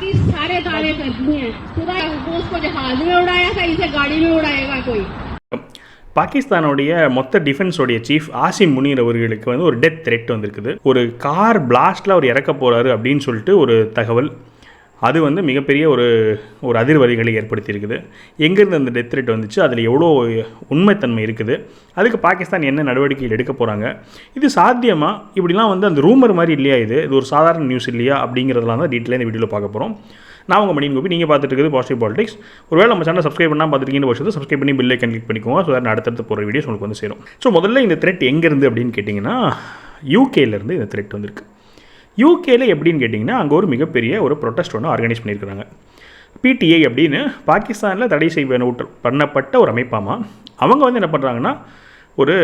बाकी सारे दावे कर दिए हैं खुदा को उसको जहाज में उड़ाया था इसे गाड़ी में उड़ाएगा कोई பாகிஸ்தானுடைய மொத்த டிஃபென்ஸோடைய சீஃப் ஆசிம் முனீர் அவர்களுக்கு வந்து ஒரு டெத் த்ரெட் வந்திருக்குது ஒரு கார் பிளாஸ்ட்டில் அவர் இறக்க போகிறாரு அப்படின்னு சொல்லிட்டு ஒரு தகவல் அது வந்து மிகப்பெரிய ஒரு ஒரு அதிர்வலைகளை ஏற்படுத்தியிருக்குது. எங்கேருந்து அந்த டெத் த்ரெட் வந்துச்சு? அதில் எவ்வளோ உண்மைத்தன்மை இருக்குது? அதுக்கு பாகிஸ்தான் என்ன நடவடிக்கைகள் எடுக்க போகிறாங்க இது சாத்தியமாக இப்படிலாம் வந்து அந்த ரூமர் மாதிரி இல்லையா இது? இது ஒரு சாதாரண நியூஸ் இல்லையா? அப்படிங்கிறதெல்லாம் தான் டீட்டெயிலாக இந்த வீடியோவில் பார்க்க போகிறோம் நான் உங்கள் மணியன் கோபி. நீங்கள் பார்த்துட்டு இருக்குது பாசிட்டிவ் பாலிடிக்ஸ் ஒருவேளை நம்ம சேனல் சப்ஸ்கிரைப் பண்ணால் பார்த்துருக்கீங்க பட்சத்தை சப்ஸ்கிரைப் பண்ணி பில்லை கிளிக் பண்ணிக்கோங்க. ஸோ நான் அடுத்தடுத்து போகிற வீடியோஸ் உங்களுக்கு வந்து சேரும். ஸோ முதல்ல இந்த த்ரெட் எங்கேருந்து அப்படின்னு கேட்டிங்கன்னா யூகேலேருந்து இந்த த்ரெட் வந்திருக்கு. யூகேல எப்படின்னு கேட்டிங்கன்னா அங்கே ஒரு மிகப்பெரிய ஒரு ப்ரொட்டஸ்ட் ஒன்று ஆர்கனைஸ் பண்ணியிருக்கிறாங்க. பிடிஐ அப்படின்னு பாகிஸ்தானில் தடை செய்வன பண்ணப்பட்ட ஒரு அமைப்பாமா? அவங்க வந்து என்ன பண்ணுறாங்கன்னா ஒரு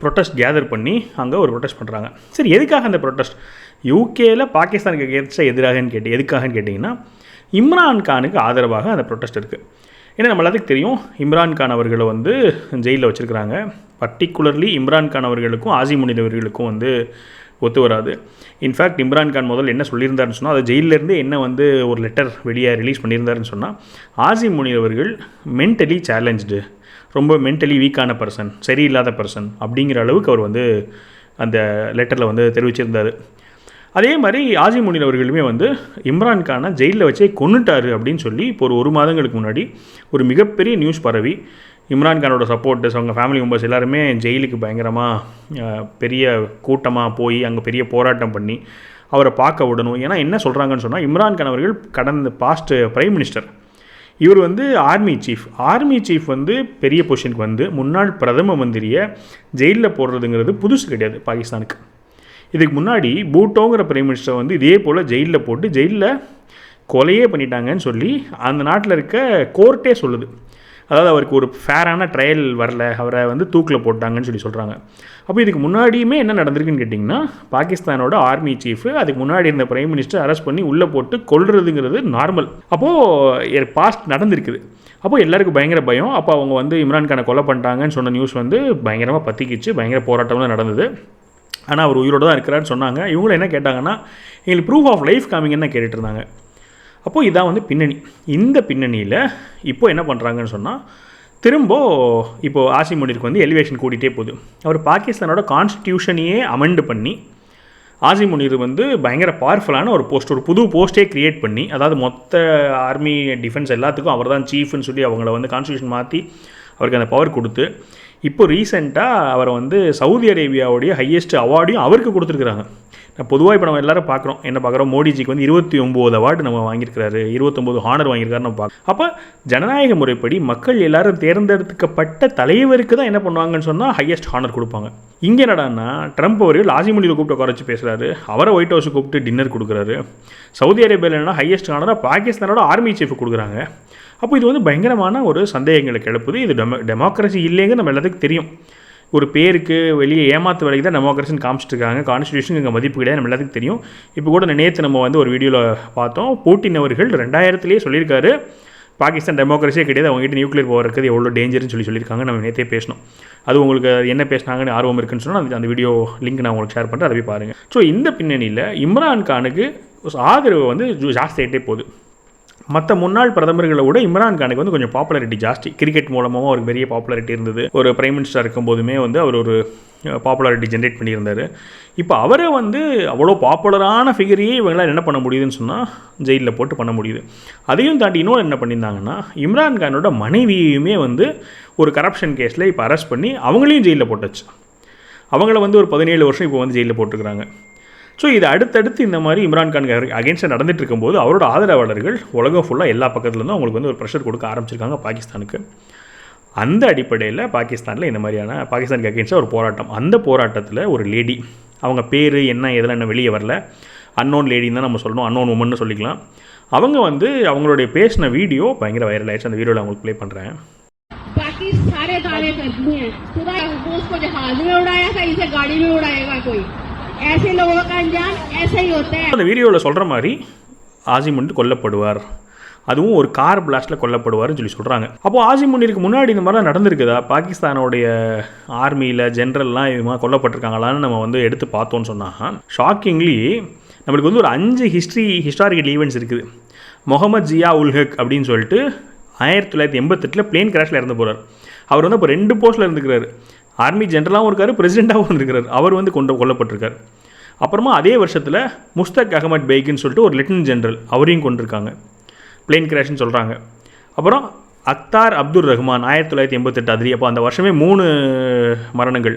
ப்ரொட்டஸ்ட் கேதர் பண்ணி அங்கே ஒரு ப்ரொட்டஸ்ட் பண்ணுறாங்க சரி எதுக்காக அந்த ப்ரொட்டஸ்ட் யூகேல பாகிஸ்தானுக்கு எதிர்த்து எதிராகன்னு கேட்டு எதுக்காகன்னு கேட்டிங்கன்னா இம்ரான் கானுக்கு ஆதரவாக அந்த ப்ரொட்டஸ்ட் இருக்குது ஏன்னா நம்ம தெரியும் இம்ரான் கான் அவர்களை வந்து ஜெயிலில் வச்சுருக்கிறாங்க. பர்டிகுலர்லி இம்ரான் கான் அவர்களுக்கும் ஆசிமுனில் அவர்களுக்கும் வந்து ஒத்து வராது. இன்ஃபேக்ட் இம்ரான் கான் முதல்ல என்ன சொல்லியிருந்தாருன்னு சொன்னால் அது ஜெயிலிருந்து என்ன வந்து ஒரு லெட்டர் வெளியே ரிலீஸ் பண்ணியிருந்தாருன்னு சொன்னால் ஆசிம் முனி அவர்கள் மென்டலி சேலஞ்சு ரொம்ப மென்டலி வீக்கான பர்சன் சரியில்லாத பர்சன் அப்படிங்கிற அளவுக்கு அவர் வந்து அந்த லெட்டரில் வந்து தெரிவிச்சிருந்தார். அதே மாதிரி ஆசிம் முனிர் அவர்களுமே வந்து இம்ரான் கானை ஜெயிலில் வச்சே கொன்னுட்டாரு அப்படின்னு சொல்லி இப்போ ஒரு ஒரு மாதங்களுக்கு முன்னாடி ஒரு மிகப்பெரிய நியூஸ் பரவி இம்ரான் கானோட சப்போர்ட்டர்ஸ் அவங்க ஃபேமிலி மெம்பர்ஸ் எல்லாருமே ஜெயிலுக்கு பயங்கரமாக பெரிய கூட்டமாக போய் அங்கே பெரிய போராட்டம் பண்ணி அவரை பார்க்க விடணும். ஏன்னா என்ன சொல்கிறாங்கன்னு சொன்னால் இம்ரான் கான் அவர்கள் கடந்த பாஸ்ட் பிரைம் மினிஸ்டர் இவர் வந்து ஆர்மி சீஃப் ஆர்மி சீஃப் வந்து பெரிய பொசிஷனுக்கு வந்து முன்னாள் பிரதம மந்திரியை ஜெயிலில் போடுறதுங்கிறது புதுசு கிடையாது பாகிஸ்தானுக்கு. இதுக்கு முன்னாடி பூட்டோங்கிற பிரைம் மினிஸ்டர் வந்து இதே போல் ஜெயிலில் போட்டு ஜெயிலில் கொலையே பண்ணிட்டாங்கன்னு சொல்லி அந்த நாட்டில் இருக்க கோர்ட்டே சொல்லுது. அதாவது அவருக்கு ஒரு ஃபேரான ட்ரையல் வரல. அவரை வந்து தூக்கில் போட்டாங்கன்னு சொல்லி சொல்கிறாங்க அப்போ இதுக்கு முன்னாடியுமே என்ன நடந்திருக்குன்னு கேட்டிங்கன்னா பாகிஸ்தானோட ஆர்மி சீஃப் அதுக்கு முன்னாடி இருந்த பிரைம் மினிஸ்டர் அரெஸ்ட் பண்ணி உள்ளே போட்டு கொள்றதுங்கிறது நார்மல் அப்போது பாஸ்ட் நடந்திருக்குது. அப்போது எல்லாருக்கும் பயங்கர பயம். அப்போ அவங்க வந்து இம்ரான்கானை கொலை பண்ணிட்டாங்கன்னு சொன்ன நியூஸ் வந்து பயங்கரமாக பற்றிக்கிச்சு பயங்கர போராட்டம்லாம் நடந்தது. ஆனால் அவர் உயிரோடு தான் இருக்கிறான்னு சொன்னாங்க. இவங்களும் என்ன கேட்டாங்கன்னா எங்களுக்கு ப்ரூஃப் ஆஃப் லைஃப் காமிங்கன்னு கேட்டுட்டு இருந்தாங்க. அப்போது இதான் வந்து பின்னணி. இந்த பின்னணியில் இப்போ என்ன பண்ணுறாங்கன்னு சொன்னால் திரும்ப இப்போது ஆசி முனிருக்கு வந்து எலிவேஷன் கூட்டிகிட்டே போகுது. அவர் பாகிஸ்தானோட கான்ஸ்டியூஷனையே அமெண்ட் பண்ணி ஆசி முனிர் வந்து பயங்கர பவர்ஃபுல்லான ஒரு போஸ்ட் ஒரு புது போஸ்ட்டே க்ரியேட் பண்ணி அதாவது மொத்த ஆர்மி டிஃபென்ஸ் எல்லாத்துக்கும் அவர் தான் சீஃப்னு சொல்லி அவங்கள வந்து கான்ஸ்டியூஷன் மாற்றி அவருக்கு அந்த பவர் கொடுத்து இப்போ ரீசெண்டாக அவரை வந்து சவுதி அரேபியாவுடைய ஹையஸ்ட் அவார்டையும் அவருக்கு கொடுத்துருக்குறாங்க. நான் பொதுவாக இப்போ நம்ம எல்லாரும் பார்க்குறோம் என்ன பார்க்குறோம் மோடிஜிக்கு வந்து இருபத்தி ஒம்பது அவார்டு நம்ம வாங்கியிருக்கிறாரு. இருபத்தொம்போது ஹானர் வாங்கியிருக்காரு நம்ம பார்க்க அப்போ ஜனநாயக முறைப்படி மக்கள் எல்லாரும் தேர்ந்தெடுக்கப்பட்ட தலைவருக்கு தான் என்ன பண்ணுவாங்கன்னு சொன்னால் ஹையஸ்ட் ஹானர் கொடுப்பாங்க. இங்கே என்னடான்னா ட்ரம்ப் அவர்கள் ஆசிமொழியில் கூப்பிட்டு குறைச்சி பேசுகிறாரு அவரை ஒயிட் ஹவுஸ் கூப்பிட்டு டின்னர் கொடுக்குறாரு. சவுதி அரேபியாவில் என்ன ஹையஸ்ட் ஹானராக பாகிஸ்தானோட ஆர்மி சீஃப் கொடுக்குறாங்க. அப்போ இது வந்து பயங்கரமான ஒரு சந்தேகங்களுக்கு எழுப்புது. இது டெமோ டெமோக்ரஸி இல்லைங்க நம்ம எல்லாத்துக்கும் தெரியும். ஒரு பேருக்கு வெளியே ஏமாத்து வேலைக்கு தான் டெமோக்ரஸின்னு காமிச்சிட்டு இருக்காங்க கான்ஸ்டியூஷன் இங்கே மதிப்பு கிடையாது நம்ம எல்லாத்துக்கும் தெரியும். இப்போ கூட நேற்று நம்ம வந்து ஒரு வீடியோவில் பார்த்தோம். போட்டின் அவர்கள் ரெண்டாயிரத்துலேயே சொல்லியிருக்காரு. பாகிஸ்தான் டெமோக்ரஸியே கிடையாது. அவங்ககிட்ட நியூக்ளியர் பவர் இருக்குது. எவ்வளோ டேஞ்சர்னு சொல்லி சொல்லியிருக்காங்க. நம்ம நேற்றே பேசணும் அது உங்களுக்கு என்ன பேசினாங்கன்னு ஆர்வம் இருக்குன்னு சொன்னால் அந்த- அந்த வீடியோ லிங்க் நான் உங்களுக்கு ஷேர் பண்ணுறேன் அதை போய் பாருங்கள் ஸோ இந்த பின்னணியில் இம்ரான் கானுக்கு ஆதரவு வந்து ஜாஸ்தி ஆகிட்டே போகுது. மற்ற முன்னாள் பிரதமர்களை விட இம்ரான் கானுக்கு வந்து கொஞ்சம் பாப்புலாரிட்டி ஜாஸ்தி. கிரிக்கெட் மூலமாகவும் அவருக்கு பெரிய பாப்புலாரிட்டி இருந்தது. ஒரு பிரைம் மினிஸ்டர் இருக்கும்போதுமே வந்து அவர் ஒரு பாப்புலாரிட்டி ஜென்ரேட் பண்ணியிருந்தார். இப்போ அவரை வந்து அவ்வளோ பாப்புலரான ஃபிகரையே இவங்களால் என்ன பண்ண முடியுதுன்னு சொன்னால் ஜெயிலில் போட்டு பண்ண முடியுது. அதையும் தாண்டி இன்னொன்று என்ன பண்ணியிருந்தாங்கன்னா இம்ரான் கானோட மனைவியுமே வந்து ஒரு கரப்ஷன் கேஸில் இப்போ அரெஸ்ட் பண்ணி அவங்களையும் ஜெயிலில் போட்டாச்சு. அவங்கள வந்து ஒரு பதினேழு வருஷம் இப்போ வந்து ஜெயிலில் போட்டிருக்கிறாங்க. ஸோ இது அடுத்தடுத்து இந்த மாதிரி இம்ரான் கான் அகேன்ஸ்டாக நடந்துட்டு இருக்கும்போது அவரோட ஆதரவாளர்கள் உலகம் ஃபுல்லாக எல்லா பக்கத்துலேருந்தும் அவங்களுக்கு வந்து ஒரு ப்ரெஷர் கொடுக்க ஆரம்பிச்சிருக்காங்க பாகிஸ்தானுக்கு அந்த அடிப்படையில் பாகிஸ்தானில் இந்த மாதிரியான பாகிஸ்தானுக்கு அகேன்ஸ்டாக ஒரு போராட்டம் அந்த போராட்டத்தில் ஒரு லேடி அவங்க பேர் என்ன எதெல்லாம் என்ன வெளியே வரல அன்னோன் லேடின்னு தான் நம்ம சொல்லணும் அன்னோன் உமன்னு சொல்லிக்கலாம் அவங்க வந்து அவங்களுடைய பேசின வீடியோ பயங்கர வைரல் ஆயிடுச்சு அந்த வீடியோவில் அவங்களுக்கு ப்ளே பண்ணுறேன் बाकी सारे दावे कर दिए हैं खुदा को उसको जहाज में उड़ाया था इसे गाड़ी में उड़ाएगा कोई அந்த வீடியோவில் சொல்கிற மாதிரி ஆசிமுண்டு கொல்லப்படுவார். அதுவும் ஒரு கார் பிளாஸ்டில் கொல்லப்படுவார்னு சொல்லி சொல்கிறாங்க அப்போது ஆசிமுண்டிற்கு முன்னாடி இந்த மாதிரிலாம் நடந்திருக்குதா? பாகிஸ்தானோடைய ஆர்மியில் ஜென்ரல்லாம் இது கொல்லப்பட்டிருக்காங்களான்னு நம்ம வந்து எடுத்து பார்த்தோன்னு சொன்னால் ஷாக்கிங்லி நம்மளுக்கு வந்து ஒரு அஞ்சு ஹிஸ்ட்ரி ஹிஸ்டாரிக்கல் ஈவெண்ட்ஸ் இருக்குது. முகமது ஜியா உல்ஹக் அப்படின்னு சொல்லிட்டு ஆயிரத்தி தொள்ளாயிரத்தி எண்பத்தெட்டில் பிளேன் கிராஷில் இறந்து போகிறார் அவர் வந்து அப்போ ரெண்டு போஸ்ட்டில் இருந்துக்கிறார். ஆர்மி ஜென்ரலாகவும் இருக்கார் பிரசிடெண்ட்டாகவும் இருக்கிறார் அவர் வந்து கொண்டு கொல்லப்பட்டிருக்கார். அப்புறமா அதே வருஷத்தில் முஸ்தக் அகமத் பெய்க்குன்னு சொல்லிட்டு ஒரு லெப்டினன்ட் ஜென்ரல் அவரையும் கொண்டிருக்காங்க. பிளேன் கிராஷ்னு சொல்கிறாங்க அப்புறம் அக்தார் அப்துல் ரஹ்மான் ஆயிரத்தி தொள்ளாயிரத்தி எண்பத்தெட்டு அதிரி அப்போ அந்த வருஷமே மூணு மரணங்கள்.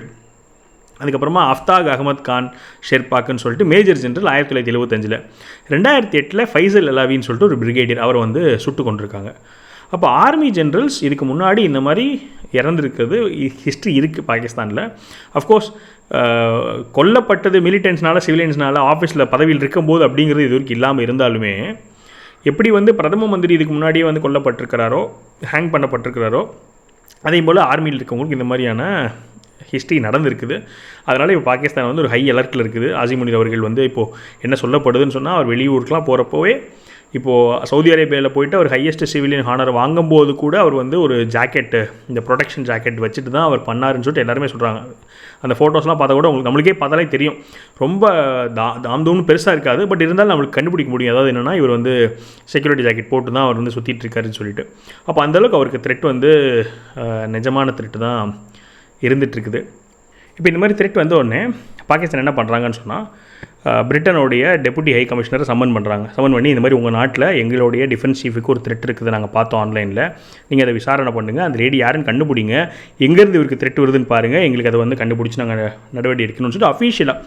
அதுக்கப்புறமா அஃப்தாக் அகமத் கான் ஷெர்பாக்குன்னு சொல்லிட்டு மேஜர் ஜென்ரல் ஆயிரத்தி தொள்ளாயிரத்தி எழுபத்தஞ்சில் ரெண்டாயிரத்தி எட்டில் ஃபைசல் அலாவின்னு சொல்லிட்டு ஒரு பிரிகேடியர் அவரை வந்து சுட்டு கொண்டிருக்காங்க. அப்போ ஆர்மி ஜென்ரல்ஸ் இதுக்கு முன்னாடி இந்த மாதிரி இறந்துருக்கிறது ஹிஸ்ட்ரி இருக்குது பாகிஸ்தானில். அஃப்கோர்ஸ் கொல்லப்பட்டது மிலிட்டன்ஸ்னால சிவிலியன்ஸ்னால ஆஃபீஸில் பதவியில் இருக்கும்போது அப்படிங்கிறது இது வரைக்கும் இல்லாமல் இருந்தாலுமே எப்படி வந்து பிரதம மந்திரி இதுக்கு முன்னாடியே வந்து கொல்லப்பட்டிருக்கிறாரோ ஹேங் பண்ணப்பட்டிருக்கிறாரோ அதே போல் ஆர்மியில் இருக்கவங்களுக்கு இந்த மாதிரியான ஹிஸ்ட்ரி நடந்திருக்குது. அதனால் இப்போ பாகிஸ்தான் வந்து ஒரு ஹை அலர்ட்டில் இருக்குது. ஆசிமுனிர் அவர்கள் வந்து இப்போது என்ன சொல்லப்படுதுன்னு சொன்னால் அவர் வெளியூருக்கெலாம் போகிறப்போவே இப்போது சவுதி அரேபியாவில் போயிட்டு அவர் ஹையஸ்ட் சிவிலியன் ஹானர் வாங்கும்போது கூட அவர் வந்து ஒரு ஜாக்கெட்டு இந்த ப்ரொடெக்ஷன் ஜாக்கெட் வச்சுட்டு தான் அவர் பண்ணாருன்னு சொல்லிட்டு எல்லாருமே சொல்கிறாங்க அந்த ஃபோட்டோஸ்லாம் பார்த்தா கூட உங்களுக்கு நம்மளுக்கே பார்த்தாலே தெரியும். ரொம்ப தா தாம் பெருசாக இருக்காது பட் இருந்தாலும் நம்மளுக்கு கண்டுபிடிக்க முடியும். அதாவது என்னென்னா இவர் வந்து செக்யூரிட்டி ஜாக்கெட் போட்டு தான் அவர் வந்து சுற்றிட்டு இருக்காருன்னு சொல்லிட்டு. அப்போ அந்தளவுக்கு அவருக்கு த்ரெட் வந்து நிஜமான த்ரெட்டு தான் இருந்துகிட்ருக்குது இப்போ இந்த மாதிரி த்ரெட் வந்த உடனே பாகிஸ்தான் என்ன பண்ணுறாங்கன்னு சொன்னால் பிரிட்டனுடைய டெபுட்டி ஹை கமிஷனரை சம்மன் பண்ணுறாங்க சம்மன் பண்ணி இந்த மாதிரி உங்கள் நாட்டில் எங்களுடைய டிஃபென்ஸ் சீஃபுக்கு ஒரு த்ரெட் இருக்குது நாங்கள் பார்த்தோம் ஆன்லைனில் நீங்கள் அதை விசாரணை பண்ணுங்கள் அந்த லேடி யாருன்னு கண்டுபிடிங்க. எங்கேருந்து இவருக்கு த்ரெட் வருதுன்னு பாருங்கள் எங்களுக்கு அதை வந்து கண்டுபிடிச்சி நாங்கள் நடவடிக்கை எடுக்கணும்னு சொல்லிட்டு அஃபீஷியலாக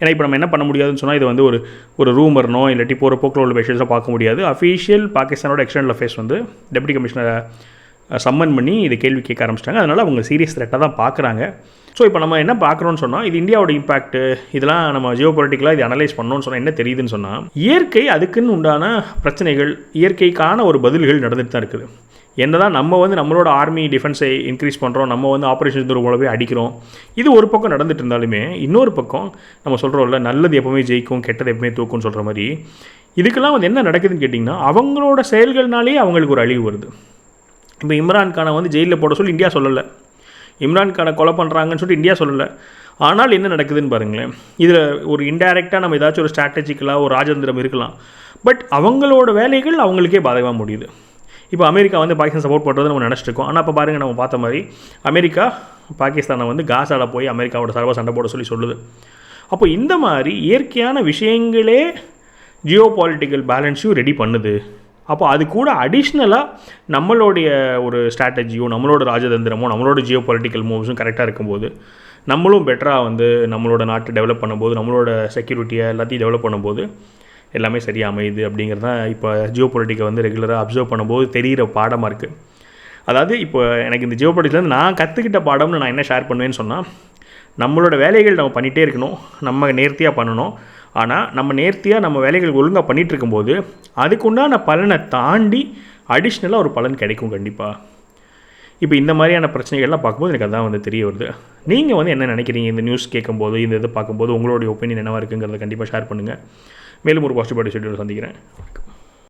ஏன்னா இப்போ நம்ம என்ன பண்ண முடியாதுன்னு சொன்னால் இது வந்து ஒரு ஒரு ரூமர்னோ இல்லாட்டி போகிற போக்கில் உள்ள விஷயத்தை பார்க்க முடியாது. அஃபீஷியல் பாகிஸ்தானோட எக்ஸ்டர்னல் அஃபேர்ஸ் வந்து டெப்டி கமிஷனரை சம்மன் பண்ணி இது கேள்வி கேட்க ஆரம்பிச்சிட்டாங்க. அதனால் அவங்க சீரியஸ் த்ரெட்டாக தான் பார்க்குறாங்க. ஸோ இப்போ நம்ம என்ன பார்க்குறோன்னு சொன்னால் இது இந்தியாவோட இம்பாக்ட் இதெல்லாம் நம்ம ஜியோ பொலிட்டிக்கலாக இது அனலைஸ் பண்ணோன்னு சொன்னால் என்ன தெரியுதுன்னு சொன்னால் இயற்கை அதுக்குன்னு உண்டான பிரச்சனைகள் இயற்கைக்கான ஒரு பதில்கள் நடந்துட்டு தான் இருக்குது. என்ன தான் நம்ம வந்து நம்மளோட ஆர்மி டிஃபென்ஸை இன்க்ரீஸ் பண்ணுறோம் நம்ம வந்து ஆப்ரேஷன் தூரம் போலவே அடிக்கிறோம். இது ஒரு பக்கம் நடந்துட்டு இருந்தாலுமே இன்னொரு பக்கம் நம்ம சொல்கிறோம்ல நல்லது எப்பவுமே ஜெயிக்கும் கெட்டது எப்பவுமே தூக்கும்னு சொல்கிற மாதிரி இதுக்கெல்லாம் வந்து என்ன நடக்குதுன்னு கேட்டிங்கன்னா அவங்களோட செயல்கள்னாலே அவங்களுக்கு ஒரு அழிவு வருது. இப்போ இம்ரான் கானை வந்து ஜெயிலில் போட சொல்லி இந்தியா சொல்லலை. இம்ரான் கானை கொலை பண்ணுறாங்கன்னு சொல்லிட்டு இந்தியா சொல்லலை. ஆனால் என்ன நடக்குதுன்னு பாருங்களேன். இதில் ஒரு இன்டைரக்டாக நம்ம ஏதாச்சும் ஒரு ஸ்ட்ராட்டஜிக்கலாக ஒரு ராஜதந்திரம் இருக்கலாம். பட் அவங்களோட வேலைகள் அவங்களுக்கே பாதகமாக முடியுது. இப்போ அமெரிக்கா வந்து பாகிஸ்தான் சப்போர்ட் பண்ணுறது நம்ம நினச்சிட்டு இருக்கோம். ஆனால் இப்போ பாருங்கள் நம்ம பார்த்த மாதிரி அமெரிக்கா பாகிஸ்தானை வந்து காசாவில் போய் அமெரிக்காவோட சர்வ சண்டை போட சொல்லி சொல்லுது. அப்போ இந்த மாதிரி இயற்கையான விஷயங்களே ஜியோ பாலிட்டிக்கல் பேலன்ஸையும் ரெடி பண்ணுது. அப்போ அது கூட அடிஷ்னலாக நம்மளுடைய ஒரு ஸ்ட்ராட்டஜியோ நம்மளோட ராஜதந்திரமோ நம்மளோட ஜியோ பொலிட்டிக்கல் மூவ்ஸும் கரெக்டாக இருக்கும்போது நம்மளும் பெட்டராக வந்து நம்மளோட நாட்டை டெவலப் பண்ணும்போது நம்மளோட செக்யூரிட்டியை எல்லாத்தையும் டெவலப் பண்ணும்போது எல்லாமே சரியாக அமையுது அப்படிங்கிறது தான் இப்போ ஜியோ பொலிட்டிக்கை வந்து ரெகுலராக அப்சர்வ் பண்ணும்போது தெரிகிற பாடமாக இருக்குது அதாவது இப்போ எனக்கு இந்த ஜியோ பொலிட்டிக்லேருந்து நான் கற்றுக்கிட்ட பாடம்னு நான் என்ன ஷேர் பண்ணுவேன்னு சொன்னால் நம்மளோட வேலைகள் நம்ம பண்ணிகிட்டே இருக்கணும் நம்ம நேர்த்தியாக பண்ணணும் ஆனால் நம்ம நேர்த்தியாக நம்ம வேலைகள் ஒழுங்காக பண்ணிகிட்டு இருக்கும்போது அதுக்குண்டான பலனை தாண்டி அடிஷ்னலாக ஒரு பலன் கிடைக்கும் கண்டிப்பாக இப்போ இந்த மாதிரியான பிரச்சனைகள்லாம் பார்க்கும்போது எனக்கு அதான் வந்து தெரிய வருது. நீங்கள் வந்து என்ன நினைக்கிறீங்க? இந்த நியூஸ் கேட்கும்போது இந்த இது பார்க்கும்போது உங்களுடைய ஒப்பீனியன் என்னவாக இருக்குங்கிறத கண்டிப்பாக ஷேர் பண்ணுங்கள் மேலும் ஒரு பாசிட்டிவ் ஷெட்யூல் சந்திக்கிறேன்.